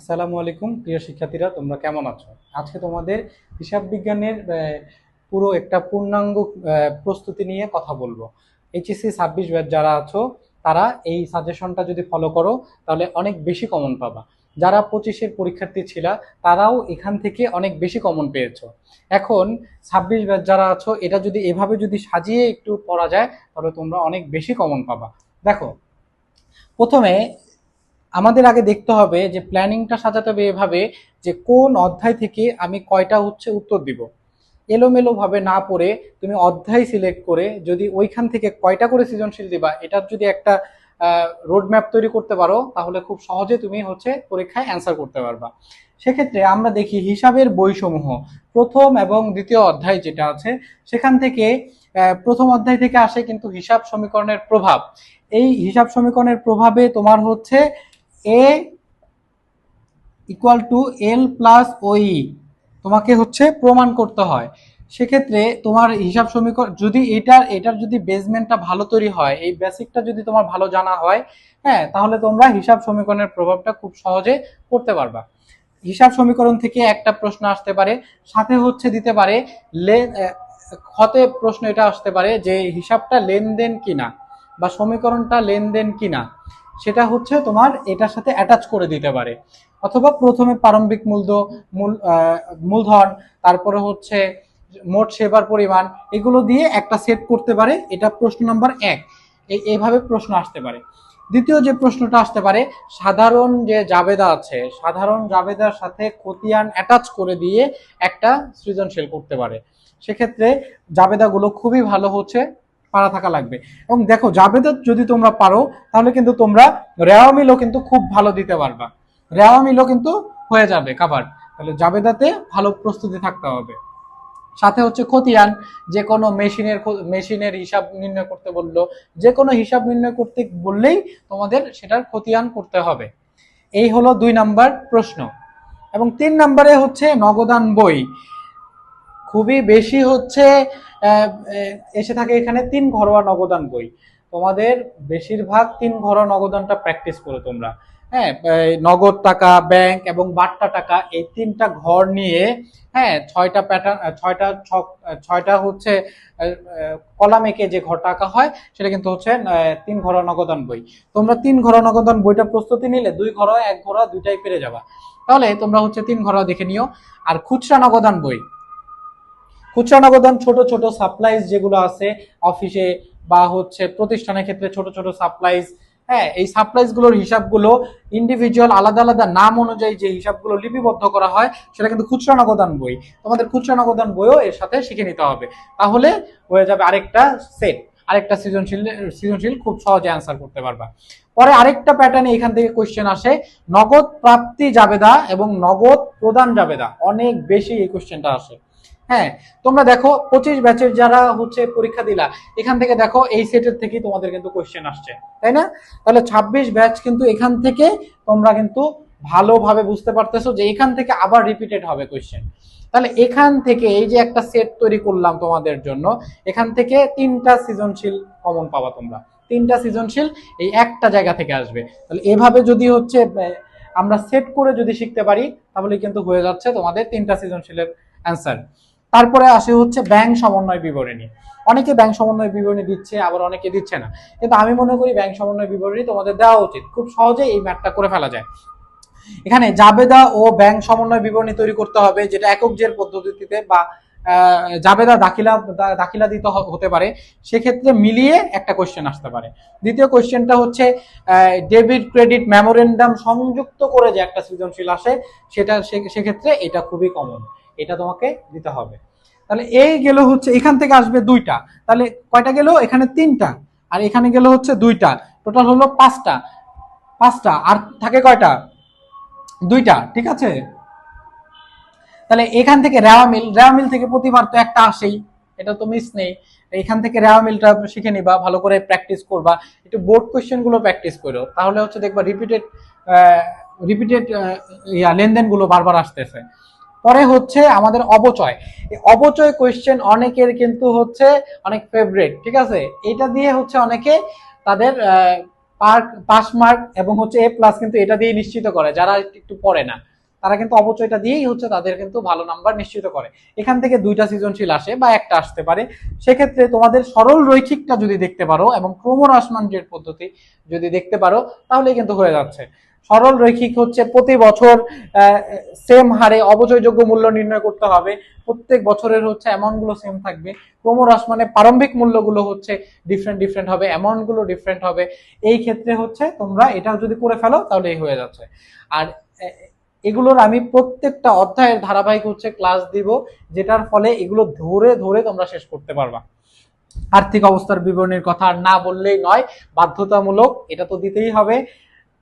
আসসালামু আলাইকুম, প্রিয় শিক্ষার্থীরা, তোমরা কেমন আছো? আজকে তোমাদের হিসাব বিজ্ঞানের পুরো একটা পূর্ণাঙ্গ প্রস্তুতি নিয়ে কথা বলব। এইচএসসি ছাব্বিশ ব্যাচ যারা আছো, তারা এই সাজেশনটা যদি ফলো করো, তাহলে অনেক বেশি কমন পাবা। যারা পঁচিশের পরীক্ষার্থী ছিলা, তারাও এখান থেকে অনেক বেশি কমন পেয়েছ। এখন ছাব্বিশ ব্যাচ যারা আছো, এটা যদি এভাবে যদি সাজিয়ে একটু পড়া যায়, তাহলে তোমরা অনেক বেশি কমন পাবা। দেখো, প্রথমে আমাদের আগে দেখতে হবে যে প্ল্যানিংটা সাজাতে হবে এভাবে যে কোন অধ্যায় থেকে আমি কয়টা হচ্ছে উত্তর দিব। এলোমেলো ভাবে না পড়ে তুমি অধ্যায় সিলেক্ট করে যদি ওইখান থেকে কয়টা করে সৃজনশীল দিবা, এটার যদি একটা রোড ম্যাপ তৈরি করতে পারো, তাহলে খুব সহজে তুমি হচ্ছে পরীক্ষায় অ্যান্সার করতে পারবা। সেক্ষেত্রে আমরা দেখি হিসাবের বইসমূহ, প্রথম এবং দ্বিতীয় অধ্যায় যেটা আছে, সেখান থেকে প্রথম অধ্যায় থেকে আসে কিন্তু হিসাব সমীকরণের প্রভাব। এই হিসাব সমীকরণের প্রভাবে তোমার হচ্ছে A equal to L plus ওই তোমাকে হচ্ছে প্রমাণ করতে হয়। সেক্ষেত্রে তোমার হিসাব সমীকরণ, যদি এটার এটার যদি বেসমেন্টটা ভালো তৈরি হয়, এই বেসিকটা যদি তোমার ভালো জানা হয় হ্যাঁ তাহলে তোমরা হিসাব সমীকরণের প্রভাবটা খুব সহজে করতে পারবা। হিসাব সমীকরণ থেকে একটা প্রশ্ন আসতে পারে, সাথে হচ্ছে দিতে পারে লে খতে প্রশ্ন এটা আসতে পারে যে হিসাবটা লেনদেন কিনা বা সমীকরণটা লেনদেন কিনা। সেটা হচ্ছে তোমার এটার সাথে অ্যাটাচ করে দিতে পারে। অথবা প্রথমে প্রারম্ভিক মূলধ মূল মূলধন, তারপরে হচ্ছে মোট সেবার পরিমাণ, এগুলো দিয়ে একটা সেট করতে পারে, এটা প্রশ্ন নাম্বার এক। এই এইভাবে প্রশ্ন আসতে পারে। দ্বিতীয় যে প্রশ্নটা আসতে পারে, সাধারণ যে জাবেদা আছে, সাধারণ জাবেদার সাথে খতিয়ান অ্যাটাচ করে দিয়ে একটা সৃজনশীল করতে পারে। সেক্ষেত্রে জাবেদাগুলো খুবই ভালো হচ্ছে। পারা থাকা লাগবে। এবং দেখো জাবেদা যদি তোমরা পারো, তাহলে কিন্তু তোমরা রেওয়া মিলও কিন্তু খুব ভালো দিতে পারবা। রেওয়া মিলও কিন্তু হয়ে যাবে কাভার তাহলে জাবেদাতে ভালো প্রস্তুতি থাকতে হবে। সাথে হচ্ছে খতিয়ান, যে কোনো মেশিনের মেশিনের হিসাব নির্ণয় করতে বলল। যে কোনো হিসাব নির্ণয় করতে বললেই তোমাদের সেটার খতিয়ান করতে হবে। এই হলো দুই নাম্বার প্রশ্ন। এবং তিন নম্বরে হচ্ছে নগদান বই। খুবই বেশি হচ্ছে এসে থাকে এখানে তিন ঘরোয়া নগদান বই। তোমাদের বেশিরভাগ তিন ঘরোয়া নগদানটা প্র্যাকটিস করো তোমরা। হ্যাঁ নগদ টাকা ব্যাংক এবং বাট্টা টাকা এই তিনটা ঘর নিয়ে হ্যাঁ ছয়টা প্যাটার্ন ছয়টা ছয়টা হচ্ছে কলাম এঁকে যে ঘর টাকা হয়, সেটা কিন্তু হচ্ছে তিন ঘরোয়া নগদান বই। তোমরা তিন ঘরোয়া নগদান বইটা প্রস্তুতি নিলে দুই ঘরোয়া, এক ঘরোয়া, দুইটাই পেরে যাবা। তাহলে তোমরা হচ্ছে তিন ঘরোয়া দেখে নিও। আর খুচরা নগদান বই খুচরা নগদান ছোট ছোট সাপ্লাইজ যেগুলো আছে অফিসে বা হচ্ছে প্রতিষ্ঠানের ক্ষেত্রে ছোট ছোট সাপ্লাইজ হ্যাঁ এই সাপ্লাইজগুলোর হিসাবগুলো ইন্ডিভিজুয়াল আলাদা আলাদা নাম অনুযায়ী যে হিসাবগুলো লিপিবদ্ধ করা হয়, সেটা কিন্তু খুচরা নগদান বই। তোমাদের খুচরা নগদান বইও এর সাথে শিখে নিতে হবে। তাহলে হয়ে যাবে আরেকটা সেট আরেকটা সৃজনশীল সৃজনশীল খুব সহজে অ্যান্সার করতে পারবা। পরে আরেকটা প্যাটার্নে এখান থেকে কোশ্চেন আসে, নগদ প্রাপ্তি জাবেদা এবং নগদ প্রদান জাবেদা। অনেক বেশি এই কোয়েশ্চেনটা আসে। হ্যাঁ তোমরা দেখো পঁচিশ ব্যাচের যারা হচ্ছে পরীক্ষা দিলা, এখান থেকে দেখো এই সেটের থেকেই তোমাদের কিন্তু কোশ্চেন আসছে, তাই না? তাহলে ছাব্বিশ ব্যাচ কিন্তু এখান থেকে তোমরা কিন্তু ভালোভাবে বুঝতে পারতেছো যে এখান থেকে আবার রিপিটেড হবে কোশ্চেন তাহলে এখান থেকে এই যে একটা সেট তৈরি করলাম তোমাদের জন্য, এখান থেকে তিনটা সৃজনশীল কমন পাবা তোমরা। তিনটা সৃজনশীল এই একটা জায়গা থেকে আসবে। তাহলে এভাবে যদি হচ্ছে আমরা সেট করে যদি শিখতে পারি, তাহলে কিন্তু হয়ে যাচ্ছে তোমাদের তিনটা সৃজনশীলের অ্যান্সার তারপরে আসে হচ্ছে ব্যাংক সমন্বয় বিবরণী। অনেকে ব্যাংক সমন্বয় বিবরণী দিচ্ছে, আবার অনেকে দিচ্ছে না। কিন্তু আমি মনে করি ব্যাংক সমন্বয় বিবরণী তোমাদের দেওয়া উচিত। খুব সহজে এই ম্যাথটা করে ফেলা যায়। এখানে জাবেদা ও ব্যাংক সমন্বয় বিবরণী তৈরি করতে হবে, যেটা একক জের পদ্ধতিতে বা জাবেদা দাখিলা দাখিলা দিতে হতে পারে। সেক্ষেত্রে মিলিয়ে একটা কোয়েশ্চেন আসতে পারে। দ্বিতীয় কোশ্চেনটা হচ্ছে ডেবিট ক্রেডিট মেমোরেন্ডাম সংযুক্ত করে যে একটা সৃজনশীল আসে, সেটা সেক্ষেত্রে এটা খুবই কমন এটা তোমাকে দিতে হবে। তাহলে এই গেল হচ্ছে, এখান থেকে আসবে দুইটা। তাহলে কয়টা গেল? এখানে তিনটা। আর এখানে গেল হচ্ছে দুইটা। টোটাল হলো পাঁচটা। পাঁচটা। আর থাকে কয়টা? দুইটা। ঠিক আছে? তাহলে এখান থেকে রেওয়া মিল। রেওয়া মিল থেকে প্রতিবার তো একটা আসেই। এটা তো মিস নেই। এখান থেকে রেওয়া মিলটা শিখে নিবা, ভালো করে প্র্যাকটিস করবা। একটু বোর্ড কোশ্চেনগুলো প্র্যাকটিস করো। তাহলে হচ্ছে দেখবা রিপিটেড রিপিটেড ইয়া, লেনদেনগুলো বারবার আসতেছে। পরে হচ্ছে আমাদের অবচয়। অবচয় কোয়েশ্চেন অনেকের কিন্তু হচ্ছে অনেক ফেভারিট ঠিক আছে? এটা দিয়ে হচ্ছে অনেকে তাদের পার্ক, পাস মার্ক এবং হচ্ছে এ প্লাস কিন্তু এটা দিয়ে নিশ্চিত করে, যারা একটু পড়ে না। তারা কিন্তু অবচয়টা দিয়েই হচ্ছে তাদের কিন্তু ভালো নাম্বার নিশ্চিত করে। এখান থেকে দুইটা সৃজনশীল আসে বা একটা আসতে পারে। সেক্ষেত্রে তোমাদের সরল রৈখিকটা যদি দেখতে পারো এবং ক্রমহ্রাসমান যে পদ্ধতি যদি দেখতে পারো তাহলে কিন্তু হয়ে যাচ্ছে। সরল রৈখিক হচ্ছে প্রতি বছর সেম হারে অবচয়যোগ্য মূল্য নির্ণয় করতে হবে। প্রত্যেক বছরের হচ্ছে অ্যামাউন্টগুলো সেম থাকবে। ক্রমহ্রাস মানে প্রারম্ভিক মূল্যগুলো হচ্ছে ডিফারেন্ট ডিফারেন্ট হবে অ্যামাউন্টগুলো ডিফারেন্ট হবে। এই ক্ষেত্রে হচ্ছে তোমরা এটাও যদি করে ফেলো, তাহলে এই হয়ে যাচ্ছে। আর এগুলোর আমি প্রত্যেকটা অধ্যায়ের ধারাবাহিক হচ্ছে ক্লাস দিব, যেটার ফলে এগুলো ধরে ধরে তোমরা শেষ করতে পারবা। আর্থিক অবস্থার বিবরণীর কথা না বললেই নয়, বাধ্যতামূলক, এটা তো দিতেই হবে।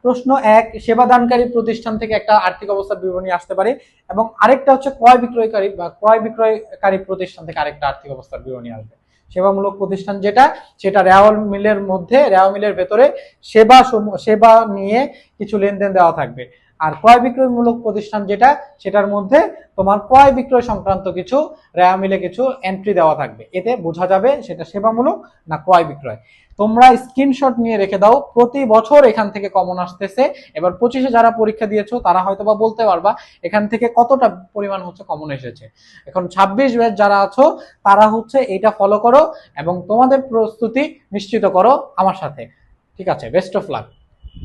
প্রশ্ন এক, সেবাদানকারী প্রতিষ্ঠান থেকে একটা আর্থিক অবস্থার বিবরণী আসতে পারে এবং আরেকটা হচ্ছে ক্রয় বিক্রয়কারী বা ক্রয় বিক্রয়কারী প্রতিষ্ঠান থেকে আরেকটা আর্থিক অবস্থার বিবরণী আসবে। সেবামূলক প্রতিষ্ঠান যেটা, সেটা রেওয়াল মিলের মধ্যে রেওয়া মিলের ভেতরে সেবা সেবা নিয়ে কিছু লেনদেন দেওয়া থাকবে। আর ক্রয় বিক্রয়মূলক প্রতিষ্ঠান যেটা, সেটার মধ্যে তোমার ক্রয় বিক্রয় সংক্রান্ত কিছু র্যা মিলে কিছু এন্ট্রি দেওয়া থাকবে। এতে বোঝা যাবে সেটা সেবামূলক না ক্রয় বিক্রয়। তোমরা স্ক্রিনশট নিয়ে রেখে দাও, প্রতি বছর এখান থেকে কমন আসতেছে। এবার পঁচিশে যারা পরীক্ষা দিয়েছ, তারা হয়তো বা বলতে পারবা, এখান থেকে কতটা পরিমাণ হচ্ছে কমন এসেছে। এখন ছাব্বিশ ব্যাচ যারা আছো, তারা হচ্ছে এইটা ফলো করো এবং তোমাদের প্রস্তুতি নিশ্চিত করো আমার সাথে। ঠিক আছে বেস্ট অফ লাক